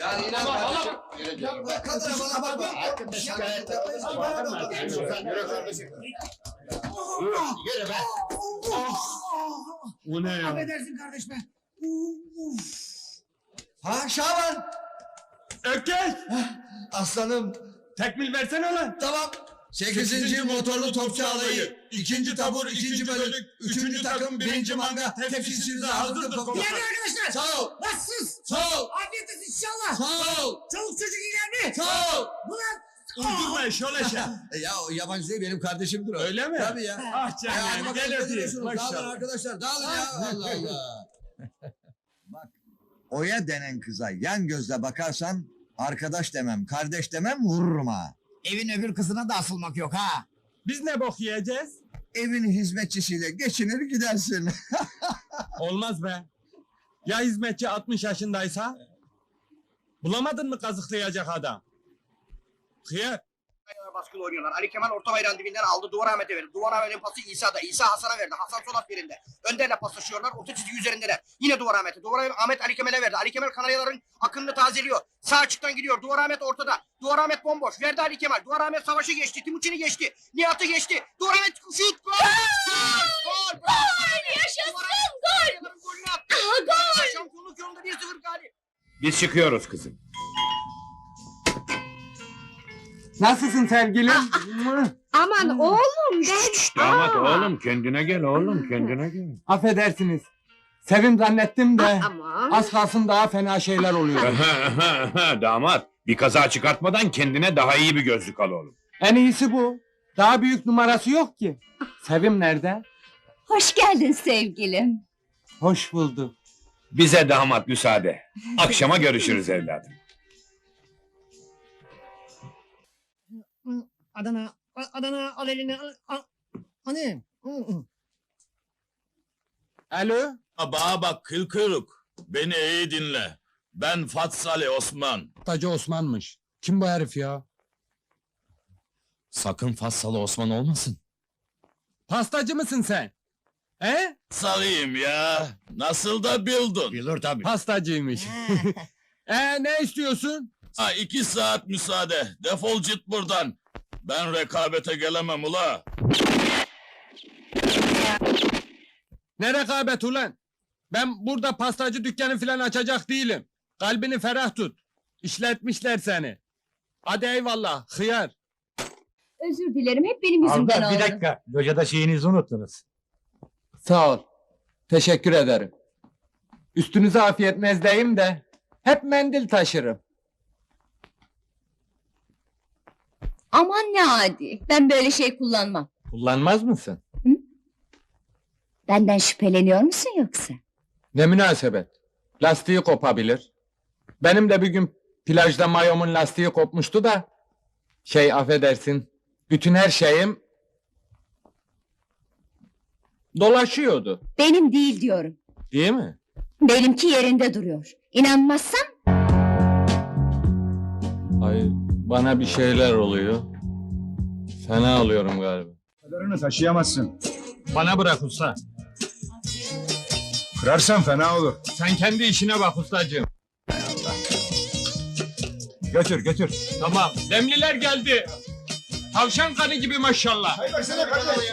Yani inan kadına bana bakma. Hakkında şikayet yapmayız. Yürü kardeşim. Yürü be. O ne ya? Affedersin kardeş be. Ha Şaban. Ökkeş! Aslanım. Tekmil versene lan. Tamam. Sekizinci motorlu topçu alayı. ikinci tabur, ikinci bölük. Üçüncü takım, birinci manga. Tepkisinize hazırdır komutan. Yani arkadaşlar. Sağ ol. Nasılsınız? Sağ ol. Afiyet olsun inşallah. Sağ ol. Çoluk çocuk iyiler mi? Sağ ol. Ulan. Uydurma şöyle şey. E Ya o yabancı değil benim kardeşimdir o. Öyle mi? Tabii ya. Ah Ya hadi canım bakalım gel öpeyim. Dağılın Maşallah. arkadaşlar dağılın ya. Allah Allah. Bak, Oya denen kıza yan gözle bakarsan arkadaş demem, kardeş demem vururum ha. Evin öbür kızına da asılmak yok ha. Biz ne bok yiyeceğiz? Evin hizmetçisiyle geçinir gidersin. Olmaz be. Ya hizmetçi 60 yaşındaysa? Bulamadın mı kazıklayacak adam? Hıyar. Baskılı oynuyorlar. Ali Kemal orta bayrağın dibinden aldı. Duvar Ahmet'e verdi. Duvar Ahmet'in pası İsa'da. İsa Hasan'a verdi. Hasan sol birinde. Önderle paslaşıyorlar. Orta çizgi üzerindeler. Yine Duvar Ahmet'e. Duvar Ahmet Ali Kemal'e verdi. Ali Kemal Kanaryaların akınını tazeliyor. Sağ açıktan gidiyor. Duvar Ahmet ortada. Duvar Ahmet bomboş. Verdi Ali Kemal. Duvar Ahmet savaşı geçti. Timuçin'i geçti. Nihat'ı geçti. Duvar Ahmet şut. Gol! Gol! Gol! Yaşasın! Gol! Golünü attı. Gol! Şampiyonluk yolunda 1-0 galip. Biz çıkıyoruz kızım. Nasılsın sevgilim? Aman oğlum ben... Damat Aa! oğlum kendine gel oğlum kendine gel. Affedersiniz. Sevim zannettim de. Aman. Az kalsın daha fena şeyler oluyor. Damat bir kaza çıkartmadan kendine daha iyi bir gözlük al oğlum. en iyisi bu. Daha büyük numarası yok ki. Sevim nerede? Hoş geldin sevgilim. Hoş bulduk. Bize damat müsaade. Akşama görüşürüz evladım. Adana, Adana al elini al. al. Hani? Hı, hı. Alo? Bana bak kıl kırık. Beni iyi dinle. Ben Fatsali Osman. Tacı Osman'mış. Kim bu herif ya? Sakın Fatsalı Osman olmasın. Pastacı mısın sen? He? Salıyım ya. Nasıl da bildin. Bilir tabii. Pastacıymış. e ne istiyorsun? Ha iki saat müsaade. Defol git buradan. Ben rekabete gelemem ula. Ne rekabet ulan? Ben burada pastacı dükkanı falan açacak değilim. Kalbini ferah tut. İşletmişler seni. Hadi eyvallah, hıyar. Özür dilerim hep benim yüzümden oldu. dakika. Locada şeyinizi unuttunuz. Sağ ol. Teşekkür ederim. Üstünüze afiyet mezdeyim de hep mendil taşırım. Aman ne adi. Ben böyle şey kullanmam. Kullanmaz mısın? Benden şüpheleniyor musun yoksa? Ne münasebet. Lastiği kopabilir. Benim de bir gün plajda mayomun lastiği kopmuştu da şey affedersin. Bütün her şeyim dolaşıyordu. Benim değil diyorum. Değil mi? Benimki yerinde duruyor. İnanmazsan Ay bana bir şeyler oluyor. Fena oluyorum galiba. Kadarını taşıyamazsın. Bana bırak usta. Kırarsan fena olur. Sen kendi işine bak ustacığım. Götür götür. Tamam. Demliler geldi. Tavşan kanı gibi maşallah.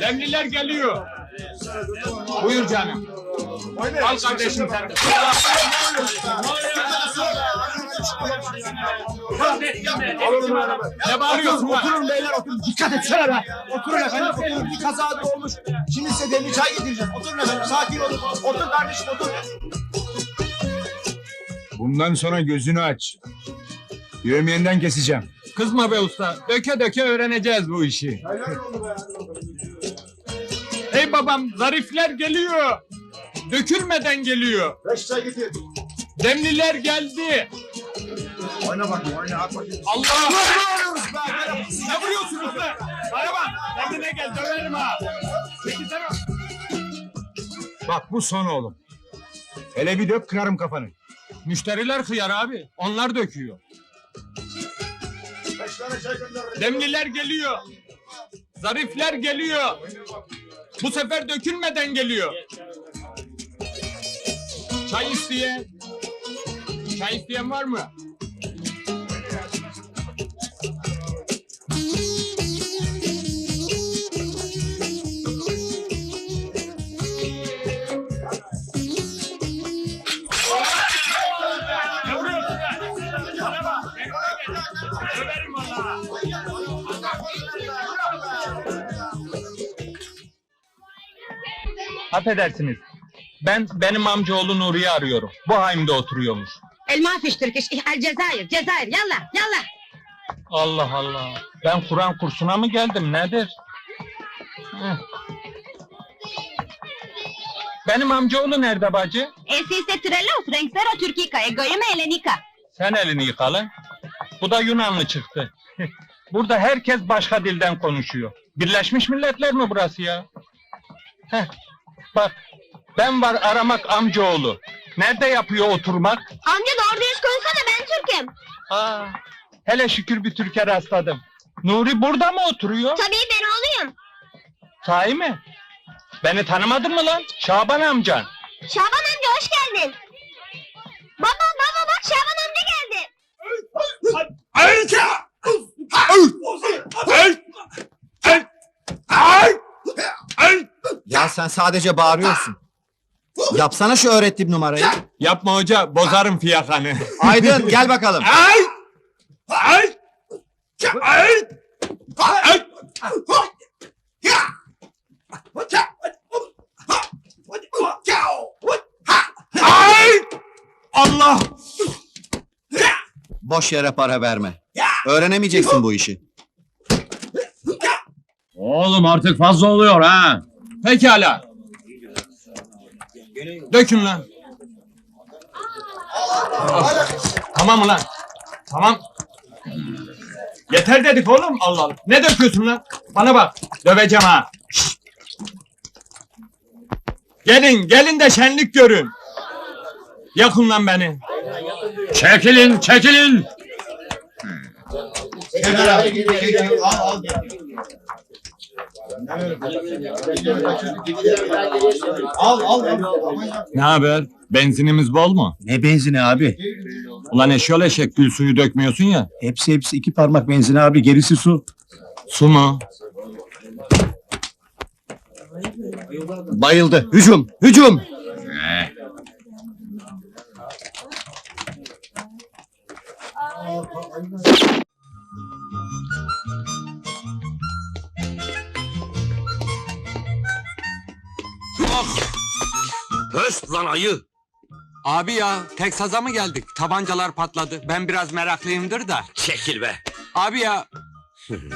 Demliler geliyor. Buyur canım. Al kardeşim sen. Ne bağırıyorsun? Oturun beyler oturun. Dikkat etsene be. Oturun efendim oturun. Bir kaza olmuş. Şimdi size demli çay getireceğim. Oturun efendim sakin olun. Otur kardeşim otur. Bundan sonra gözünü aç. Yövmiyenden keseceğim. Kızma be usta. Döke döke öğreneceğiz bu işi. Hey babam zarifler geliyor. Dökülmeden geliyor. Beş çay getir. Demliler geldi. Oyna bakayım oyna at bakayım. Allah! Ne vuruyoruz be? Ne vuruyorsunuz be? Araban! Kendine gel döverim ha. Peki tamam. Bak bu son oğlum. Hele bir dök kırarım kafanı. Müşteriler hıyar abi. Onlar döküyor. Beş tane çay gönder. Demliler geliyor. Zarifler geliyor. Bu sefer dökülmeden geliyor. Çay isteyen. Çay isteyen var mı? Affedersiniz. Ben benim amcaoğlu Nuri'yi arıyorum. Bu haimde oturuyormuş. Elma fiştirkiş, el Cezayir, Cezayir, yallah, yallah. Allah Allah. Ben Kur'an kursuna mı geldim nedir? Heh. Benim amcaoğlu nerede bacı? Esiste trello, Franksero, Türkika, Egoyeme, Elenika. Sen elini yıka lan. Bu da Yunanlı çıktı. Burada herkes başka dilden konuşuyor. Birleşmiş Milletler mi burası ya? Heh. Bak, ben var aramak amcaoğlu. Nerede yapıyor oturmak? Amca doğru dürüst konuşsana ben Türk'üm. Aa, hele şükür bir Türk'e rastladım. Nuri burada mı oturuyor? Tabii ben oğluyum. Sahi mi? Beni tanımadın mı lan? Şaban amcan. Şaban amca hoş geldin. Baba baba bak Şaban amca geldi. Ya sen sadece bağırıyorsun. Yapsana şu öğrettiğim numarayı. Yapma hoca, bozarım fiyakanı. Aydın gel bakalım. Allah! Boş yere para verme. Öğrenemeyeceksin bu işi. Oğlum artık fazla oluyor ha. Pekala. Dökün lan. Tamam ulan. Tamam. Yeter dedik oğlum. Allah Allah. Ne döküyorsun lan? Bana bak. Döveceğim ha. Gelin, gelin de şenlik görün. Yakın lan beni. Çekilin, çekilin. Ne haber? Benzinimiz bol mu? Ne benzini abi? Ulan eşyol eşek gül suyu dökmüyorsun ya. Hepsi hepsi iki parmak benzini abi gerisi su. Su mu? Bayıldı. Hücum, hücum. Höst lan ayı. Abi ya Teksas'a mı geldik? Tabancalar patladı. Ben biraz meraklıyımdır da. Çekil be. Abi ya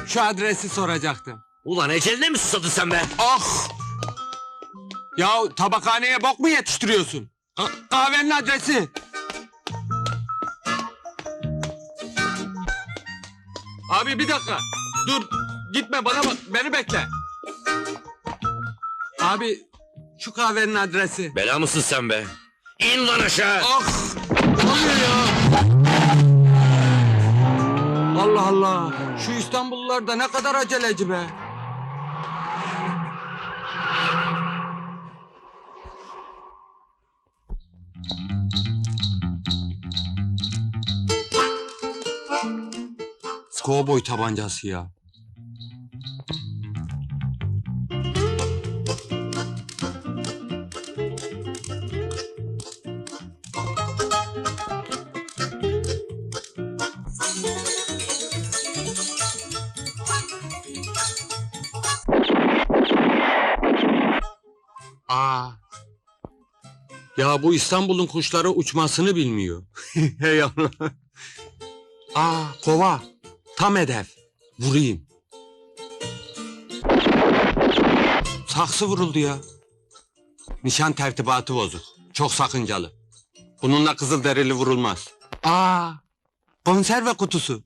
şu adresi soracaktım. Ulan eceline mi susadın sen be? Ah! Ya tabakhaneye bok mu yetiştiriyorsun? Ka- kahvenin adresi. Abi bir dakika. Dur. Gitme bana bak. Beni bekle. Abi şu kahvenin adresi. Bela mısın sen be? İn lan aşağı. Ah! Ya? Allah Allah. Şu İstanbullular da ne kadar aceleci be. Cowboy tabancası ya. Aa. Ya bu İstanbul'un kuşları uçmasını bilmiyor. Hey. Aa kova. Tam hedef. Vurayım. Saksı vuruldu ya. Nişan tertibatı bozuk. Çok sakıncalı. Bununla kızıl derili vurulmaz. Aa konserve kutusu.